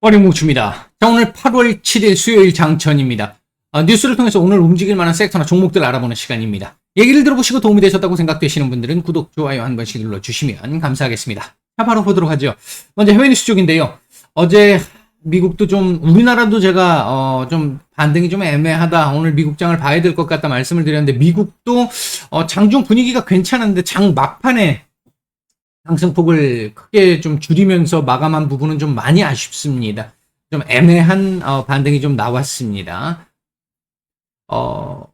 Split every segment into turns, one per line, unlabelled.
어림뭉춥니다. 자, 오늘 8월 7일 수요일 장천입니다. 아, 뉴스를 통해서 오늘 움직일 만한 섹터나 종목들 알아보는 시간입니다. 얘기를 들어보시고 도움이 되셨다고 생각되시는 분들은 구독, 좋아요 한 번씩 눌러주시면 감사하겠습니다. 자, 바로 보도록 하죠. 먼저 해외 뉴스 쪽인데요. 어제 미국도 좀, 우리나라도 제가, 어, 좀 반등이 좀 애매하다. 오늘 미국장을 봐야 될 것 같다 말씀을 드렸는데, 미국도, 어, 장중 분위기가 괜찮은데, 장 막판에 상승폭을 크게 좀 줄이면서 마감한 부분은 좀 많이 아쉽습니다. 좀 애매한 어, 반등이 좀 나왔습니다. 어,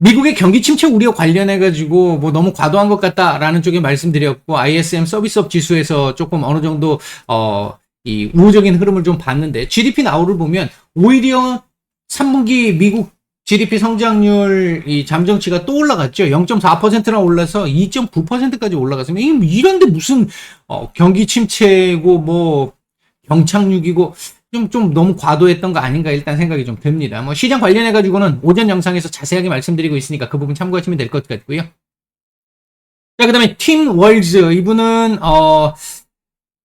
미국의 경기 침체 우려 관련해 가지고 뭐 너무 과도한 것 같다라는 쪽에 말씀드렸고 ISM 서비스업 지수에서 조금 어느 정도 어, 이 우호적인 흐름을 좀 봤는데 GDP 나오를 보면 오히려 3분기 미국 GDP 성장률 이 잠정치가 또 올라갔죠. 0.4%나 올라서 2.9%까지 올라갔으면 이- 이런데 무슨 어, 경기 침체고 뭐 경착륙이고 좀, 좀 너무 과도했던 거 아닌가 일단 생각이 좀 듭니다. 뭐 시장 관련해 가지고는 오전 영상에서 자세하게 말씀드리고 있으니까 그 부분 참고하시면 될 것 같고요. 자, 그 다음에 팀 월즈 이분은 어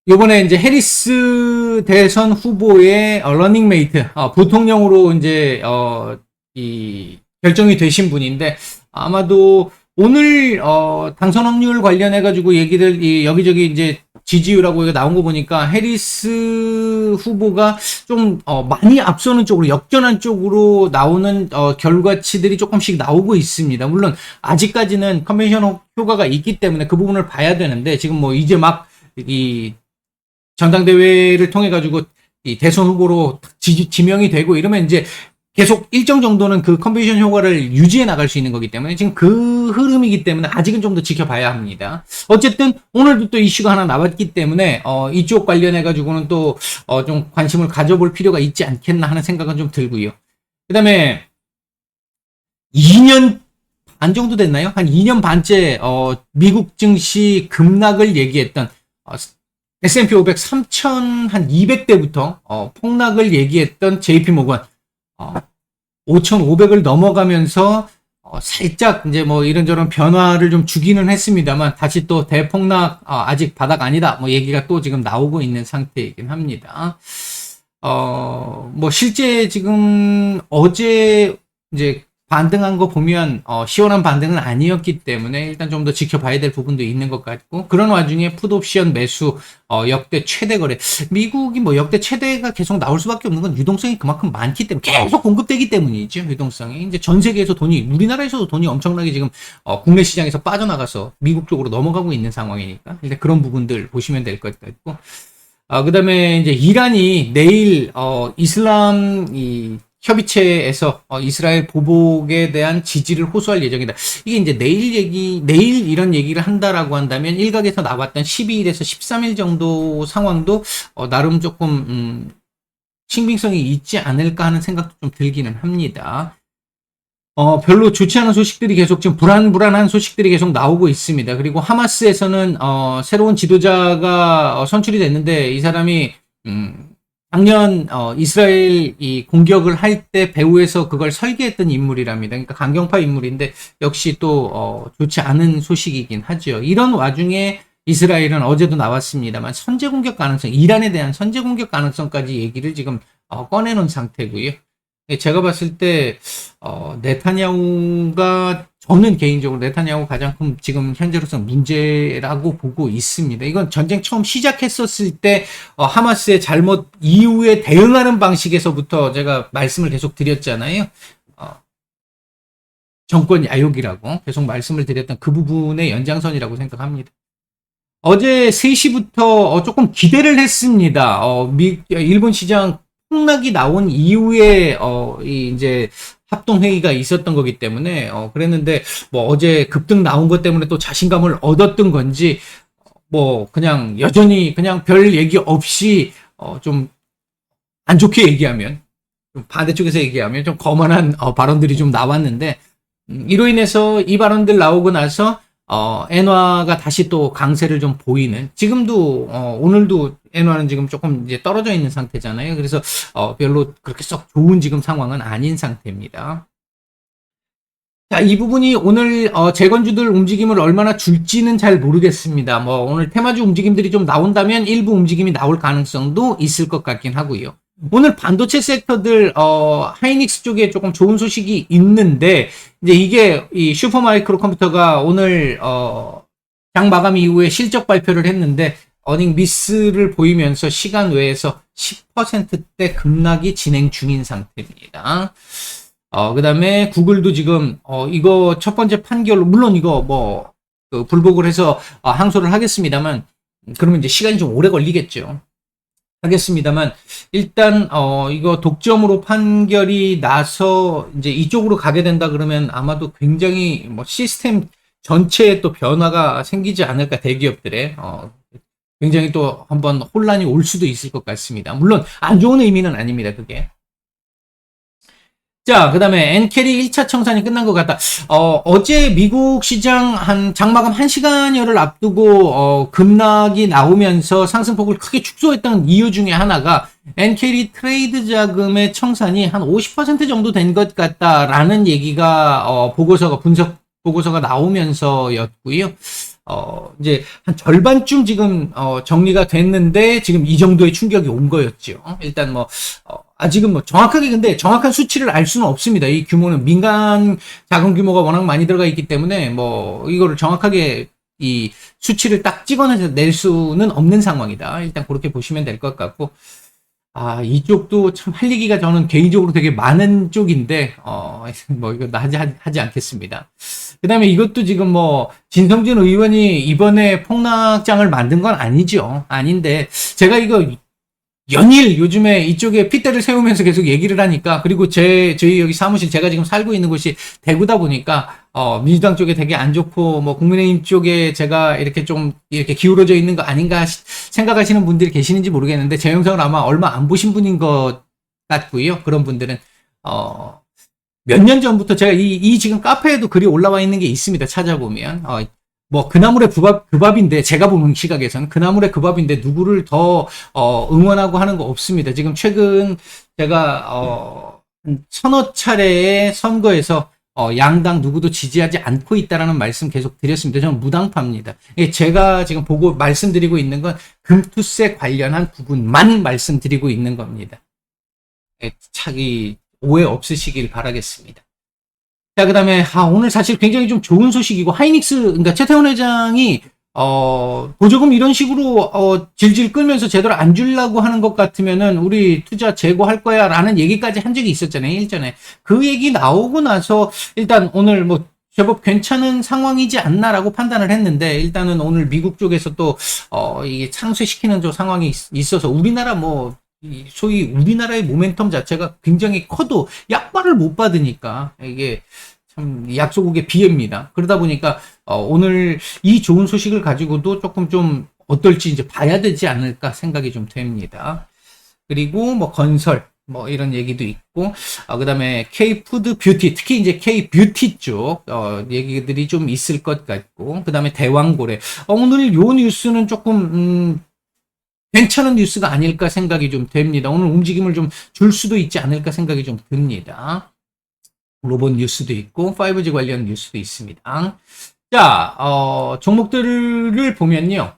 요번에 이제 해리스 대선 후보의 어, 러닝메이트 어, 부통령으로 이제 어, 이 결정이 되신 분인데 아마도 오늘 어, 당선 확률 관련해 가지고 얘기들 이 여기저기 이제 지지율하고 나온 거 보니까 해리스 후보가 좀 어, 많이 앞서는 쪽으로 역전한 쪽으로 나오는 어, 결과치들이 조금씩 나오고 있습니다. 물론 아직까지는 컨벤션 효과가 있기 때문에 그 부분을 봐야 되는데 지금 뭐 이제 막 이 전당대회를 통해 가지고 이 대선 후보로 지, 지명이 되고 이러면 이제 계속 일정 정도는 그 컨벤션 효과를 유지해 나갈 수 있는 거기 때문에 지금 그 흐름이기 때문에 아직은 좀 더 지켜봐야 합니다. 어쨌든 오늘도 또 이슈가 하나 나왔기 때문에 어, 이쪽 관련해 가지고는 또 어, 좀 관심을 가져볼 필요가 있지 않겠나 하는 생각은 좀 들고요. 그다음에 2년 반 정도 됐나요? 한 2년 반째 어, 미국 증시 급락을 얘기했던 어, S&P 500 3,000한 200대부터 어, 폭락을 얘기했던 JP 모건 어, 5,500을 넘어가면서 어, 살짝 이제 뭐 이런저런 변화를 좀 주기는 했습니다만 다시 또 대폭락 어, 아직 바닥 아니다 뭐 얘기가 또 지금 나오고 있는 상태이긴 합니다. 어, 뭐 실제 지금 어제 이제 반등한 거 보면 어, 시원한 반등은 아니었기 때문에 일단 좀 더 지켜봐야 될 부분도 있는 것 같고 그런 와중에 풋옵션 매수 어, 역대 최대 거래. 미국이 뭐 역대 최대가 계속 나올 수밖에 없는 건 유동성이 그만큼 많기 때문에 계속 공급되기 때문이죠 유동성이. 이제 전 세계에서 돈이 우리나라에서도 돈이 엄청나게 지금 어, 국내 시장에서 빠져나가서 미국 쪽으로 넘어가고 있는 상황이니까 일단 그런 부분들 보시면 될 것 같고. 아, 그 다음에 이제 이란이 내일, 어, 이슬람, 이, 협의체에서 어, 이스라엘 보복에 대한 지지를 호소할 예정이다. 이게 이제 내일 얘기, 내일 이런 얘기를 한다라고 한다면 일각에서 나왔던 12일에서 13일 정도 상황도 어, 나름 조금, 음, 신빙성이 있지 않을까 하는 생각도 좀 들기는 합니다. 어, 별로 좋지 않은 소식들이 계속 지금 불안불안한 소식들이 계속 나오고 있습니다. 그리고 하마스에서는 어, 새로운 지도자가 어, 선출이 됐는데 이 사람이 음, 작년 어, 이스라엘 이 공격을 할 때 배후에서 그걸 설계했던 인물이랍니다. 그러니까 강경파 인물인데 역시 또 어, 좋지 않은 소식이긴 하죠. 이런 와중에 이스라엘은 어제도 나왔습니다만 선제 공격 가능성, 이란에 대한 선제 공격 가능성까지 얘기를 지금 어, 꺼내놓은 상태고요. 예, 제가 봤을 때 어, 네타냐후가 저는 개인적으로 네타냐후 가장 큰 지금 현재로서 문제라고 보고 있습니다. 이건 전쟁 처음 시작했었을 때 어, 하마스의 잘못 이후에 대응하는 방식에서부터 제가 말씀을 계속 드렸잖아요. 어, 정권 야욕이라고 계속 말씀을 드렸던 그 부분의 연장선이라고 생각합니다. 어제 3시부터 어, 조금 기대를 했습니다. 어, 미, 일본 시장 폭락이 나온 이후에 어, 이 이제 합동 회의가 있었던 거기 때문에 어, 그랬는데 뭐 어제 급등 나온 것 때문에 또 자신감을 얻었던 건지 뭐 그냥 여전히 그냥 별 얘기 없이 어, 좀 안 좋게 얘기하면 좀 반대쪽에서 얘기하면 좀 거만한 어, 발언들이 좀 나왔는데 음, 이로 인해서 이 발언들 나오고 나서 어, 엔화가 다시 또 강세를 좀 보이는 지금도 어, 오늘도 엔화는 지금 조금 이제 떨어져 있는 상태잖아요. 그래서 어, 별로 그렇게 썩 좋은 지금 상황은 아닌 상태입니다. 자, 이 부분이 오늘 어, 재건주들 움직임을 얼마나 줄지는 잘 모르겠습니다. 뭐 오늘 테마주 움직임들이 좀 나온다면 일부 움직임이 나올 가능성도 있을 것 같긴 하고요. 오늘 반도체 섹터들 어, 하이닉스 쪽에 조금 좋은 소식이 있는데 이제 이게 이 슈퍼마이크로 컴퓨터가 오늘 어, 장 마감 이후에 실적 발표를 했는데 어닝 미스를 보이면서 시간 외에서 10%대 급락이 진행 중인 상태입니다. 어, 그 다음에 구글도 지금, 어, 이거 첫 번째 판결로, 물론 이거 뭐, 그 불복을 해서 어, 항소를 하겠습니다만, 그러면 이제 시간이 좀 오래 걸리겠죠. 하겠습니다만, 일단, 어, 이거 독점으로 판결이 나서 이제 이쪽으로 가게 된다 그러면 아마도 굉장히 뭐 시스템 전체에 또 변화가 생기지 않을까 대기업들의, 어, 굉장히 또 한번 혼란이 올 수도 있을 것 같습니다. 물론 안 좋은 의미는 아닙니다, 그게. 자, 그 다음에 엔캐리 1차 청산이 끝난 것 같다. 어, 어제 미국 시장 한 장마감 1시간여를 앞두고 어, 급락이 나오면서 상승폭을 크게 축소했던 이유 중에 하나가 엔캐리 트레이드 자금의 청산이 한 50% 정도 된 것 같다라는 얘기가 어, 보고서가 분석 보고서가 나오면서였고요. 어, 이제 한 절반쯤 지금 어, 정리가 됐는데 지금 이 정도의 충격이 온 거였죠. 일단 뭐 어, 아직은 뭐 정확하게 근데 정확한 수치를 알 수는 없습니다. 이 규모는 민간 자금 규모가 워낙 많이 들어가 있기 때문에 뭐 이거를 정확하게 이 수치를 딱 찍어내서 낼 수는 없는 상황이다. 일단 그렇게 보시면 될 것 같고 아, 이쪽도 참 할 얘기가 저는 개인적으로 되게 많은 쪽인데, 어, 뭐, 이거 하지, 하지 않겠습니다. 그 다음에 이것도 지금 뭐, 진성준 의원이 이번에 폭락장을 만든 건 아니죠. 아닌데, 제가 이거 연일 요즘에 이쪽에 핏대를 세우면서 계속 얘기를 하니까 그리고 제 저희 여기 사무실 제가 지금 살고 있는 곳이 대구다 보니까 어 민주당 쪽에 되게 안 좋고 뭐 국민의힘 쪽에 제가 이렇게 좀 이렇게 기울어져 있는 거 아닌가 생각하시는 분들이 계시는지 모르겠는데 제 영상을 아마 얼마 안 보신 분인 것 같고요. 그런 분들은 어 몇 년 전부터 제가 이, 이 지금 카페에도 글이 올라와 있는 게 있습니다. 찾아보면 어, 뭐 그나물의 그밥, 그밥인데 제가 보는 시각에서는 그나물의 그밥인데 누구를 더 어, 응원하고 하는 거 없습니다. 지금 최근 제가 어, 서너 차례의 선거에서 어, 양당 누구도 지지하지 않고 있다라는 말씀 계속 드렸습니다. 저는 무당파입니다. 예, 제가 지금 보고 말씀드리고 있는 건 금투세 관련한 부분만 말씀드리고 있는 겁니다. 예, 차기 오해 없으시길 바라겠습니다. 자, 그 다음에, 아, 오늘 사실 굉장히 좀 좋은 소식이고, 하이닉스, 그러니까 최태원 회장이, 어, 보조금 이런 식으로, 어, 질질 끌면서 제대로 안 주려고 하는 것 같으면은, 우리 투자 재고할 거야, 라는 얘기까지 한 적이 있었잖아요, 일전에. 그 얘기 나오고 나서, 일단 오늘 뭐, 제법 괜찮은 상황이지 않나라고 판단을 했는데, 일단은 오늘 미국 쪽에서 또, 어, 이게 창수시키는 저 상황이 있, 어서 우리나라 뭐, 소위 우리나라의 모멘텀 자체가 굉장히 커도 약발을 못 받으니까 이게 참 약소국의 비애입니다. 그러다 보니까 어, 오늘 이 좋은 소식을 가지고도 조금 좀 어떨지 이제 봐야 되지 않을까 생각이 좀 됩니다. 그리고 뭐 건설 뭐 이런 얘기도 있고 어, 그다음에 K 푸드 뷰티 특히 이제 K 뷰티 쪽 어, 얘기들이 좀 있을 것 같고 그다음에 대왕고래 어, 오늘 요 뉴스는 조금 음, 괜찮은 뉴스가 아닐까 생각이 좀 됩니다. 오늘 움직임을 좀 줄 수도 있지 않을까 생각이 좀 듭니다. 로봇 뉴스도 있고 5G 관련 뉴스도 있습니다. 자, 어, 종목들을 보면요.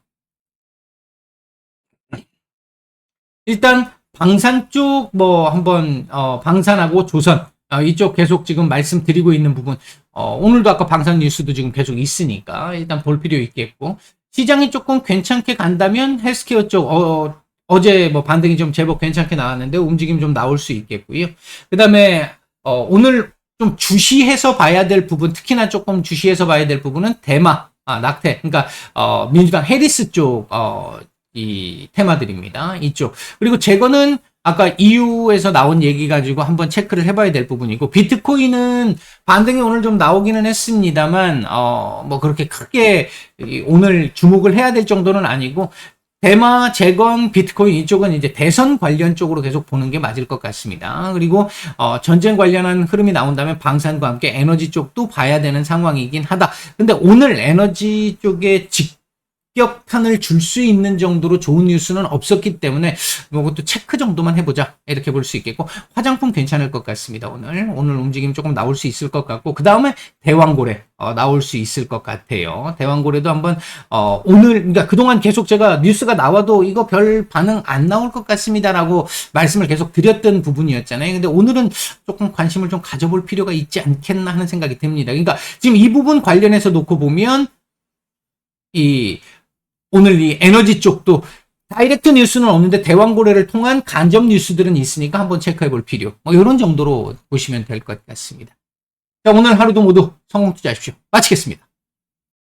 일단 방산 쪽 뭐 한번 어, 방산하고 조선 어, 이쪽 계속 지금 말씀드리고 있는 부분 어, 오늘도 아까 방산 뉴스도 지금 계속 있으니까 일단 볼 필요 있겠고 시장이 조금 괜찮게 간다면 헬스케어 쪽 어, 어제 뭐 반등이 좀 제법 괜찮게 나왔는데 움직임 좀 나올 수 있겠고요. 그다음에 어, 오늘 좀 주시해서 봐야 될 부분, 특히나 조금 주시해서 봐야 될 부분은 대마, 아, 낙태, 그러니까 어, 민주당 해리스 쪽 어, 이 테마들입니다. 이쪽 그리고 제거는 아까 EU에서 나온 얘기 가지고 한번 체크를 해봐야 될 부분이고 비트코인은 반등이 오늘 좀 나오기는 했습니다만 어 뭐 그렇게 크게 오늘 주목을 해야 될 정도는 아니고 대마, 재건, 비트코인 이쪽은 이제 대선 관련 쪽으로 계속 보는 게 맞을 것 같습니다. 그리고 어, 전쟁 관련한 흐름이 나온다면 방산과 함께 에너지 쪽도 봐야 되는 상황이긴 하다. 근데 오늘 에너지 쪽에 직 직격탄을 줄 수 있는 정도로 좋은 뉴스는 없었기 때문에 이것도 체크 정도만 해보자. 이렇게 볼 수 있겠고 화장품 괜찮을 것 같습니다 오늘. 오늘 움직임 조금 나올 수 있을 것 같고 그 다음에 대왕고래 어, 나올 수 있을 것 같아요. 대왕고래도 한번 어, 오늘 그러니까 그동안 계속 제가 뉴스가 나와도 이거 별 반응 안 나올 것 같습니다라고 말씀을 계속 드렸던 부분이었잖아요. 근데 오늘은 조금 관심을 좀 가져볼 필요가 있지 않겠나 하는 생각이 듭니다. 그러니까 지금 이 부분 관련해서 놓고 보면 이 오늘 이 에너지 쪽도 다이렉트 뉴스는 없는데 대왕고래를 통한 간접 뉴스들은 있으니까 한번 체크해 볼 필요. 뭐 이런 정도로 보시면 될 것 같습니다. 자, 오늘 하루도 모두 성공 투자하십시오. 마치겠습니다.